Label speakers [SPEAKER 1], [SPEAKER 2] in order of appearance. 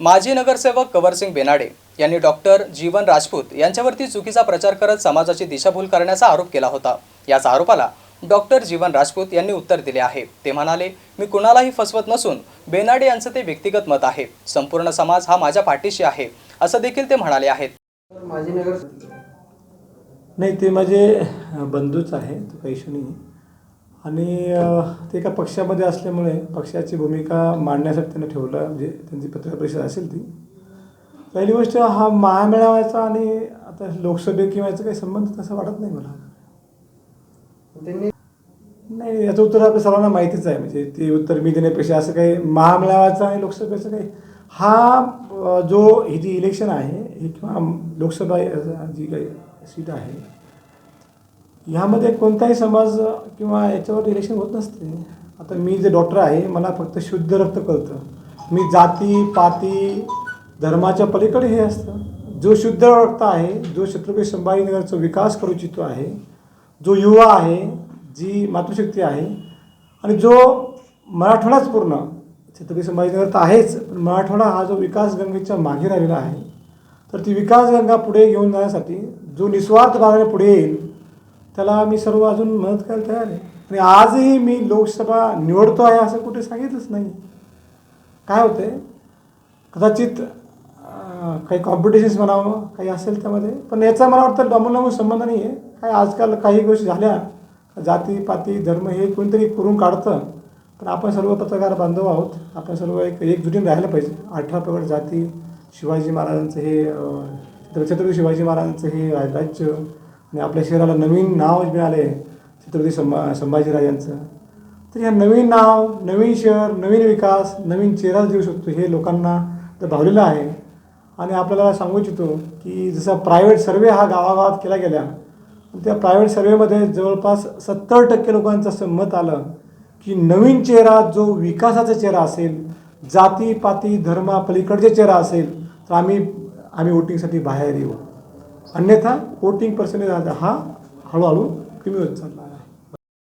[SPEAKER 1] माजी नगरसेवक कवरसिंग बेनाडे यांनी डॉक्टर जीवन राजपूत यांच्यावरती चुकीचा प्रचार करत समाजाची दिशाभूल करण्याचा आरोप केला होता. याच आरोपाला डॉक्टर जीवन राजपूत यांनी उत्तर दिले आहे. ते म्हणाले मी कुणालाही फसवत नसून बेनाडे यांचं ते व्यक्तिगत मत आहे. संपूर्ण समाज हा माझ्या पाठीशी आहे. असं देखील ते म्हणाले आहेत.
[SPEAKER 2] नाही ते माझे बंधूच आहे तो नाही. आणि ते एका पक्षामध्ये असल्यामुळे पक्षाची भूमिका मांडण्यासाठी त्यांना ठेवलं म्हणजे त्यांची पत्रकार परिषद असेल ती. पहिली गोष्ट हा महामेळाव्याचा आणि आता लोकसभे किंवा याचा काही संबंध तसा वाटत नाही मला.
[SPEAKER 3] त्यांनी
[SPEAKER 2] नाही याचं उत्तर आपल्या सर्वांना माहितीच आहे. म्हणजे ते उत्तर मी देण्यापेक्षा असं काही महामेळाव्याचं आणि लोकसभेचं काही हा जो ही जी इलेक्शन आहे ही किंवा लोकसभा जी काही सीट आहे ह्यामध्ये कोणताही समाज किंवा याच्यावर इलेक्शन होत नसते. आता मी जे डॉक्टर आहे मला फक्त शुद्ध रक्त कळतं. मी जाती पाती धर्माच्या पलीकडे हे असतं. जो शुद्ध रक्त आहे जो छत्रपती संभाजीनगरचा विकास करू इच्छितो आहे जो युवा आहे जी मातृशक्ती आहे आणि जो मराठवाडाच पूर्ण छत्रपती संभाजीनगर तर आहेच पण मराठवाडा हा जो विकास गंगेच्या मागे राहिलेला आहे तर ती विकास गंगा पुढे घेऊन जाण्यासाठी जो निस्वार्थ भावाने पुढे येईल त्याला मी सर्व अजून मदत करायला तयार आहे. आणि आजही मी लोकसभा निवडतो आहे असं कुठे सांगितलंच नाही. काय होतं आहे कदाचित काही कॉम्पिटिशन्स म्हणावं काही असेल त्यामध्ये पण याचा मला वाटतं डामून संबंध नाही आहे काय आजकाल काही गोष्टी झाल्या जाती पाती धर्म हे कोणतरी करून काढतं. पण आपण सर्व पत्रकार बांधव आहोत. आपण सर्व एक एकजुटीने राहायला पाहिजे. अठरा पगड जाती शिवाजी महाराजांचं हे छत्रपती शिवाजी महाराजांचं हे राज्य आणि आपल्या शहराला नवीन नाव मिळाले छत्रपती संभा संभाजीराजांचं तर या नवीन नाव नवीन शहर नवीन विकास नवीन चेहराच देऊ शकतो हे लोकांना तर भावलेलं आहे. आणि आपल्याला सांगू इच्छितो की जसा प्रायव्हेट सर्वे हा गावागावात केला गेला त्या प्रायव्हेट सर्वेमध्ये जवळपास सत्तर टक्के लोकांचं असं मत आलं की नवीन चेहरा जो विकासाचा चेहरा असेल जाती पाती धर्मा पलीकडचे चेहरा असेल तर आम्ही आम्ही वोटिंगसाठी बाहेर येऊ. अन्यथा वोटिंग पर्सेंटेज हा हळूहळू कमी होत चालला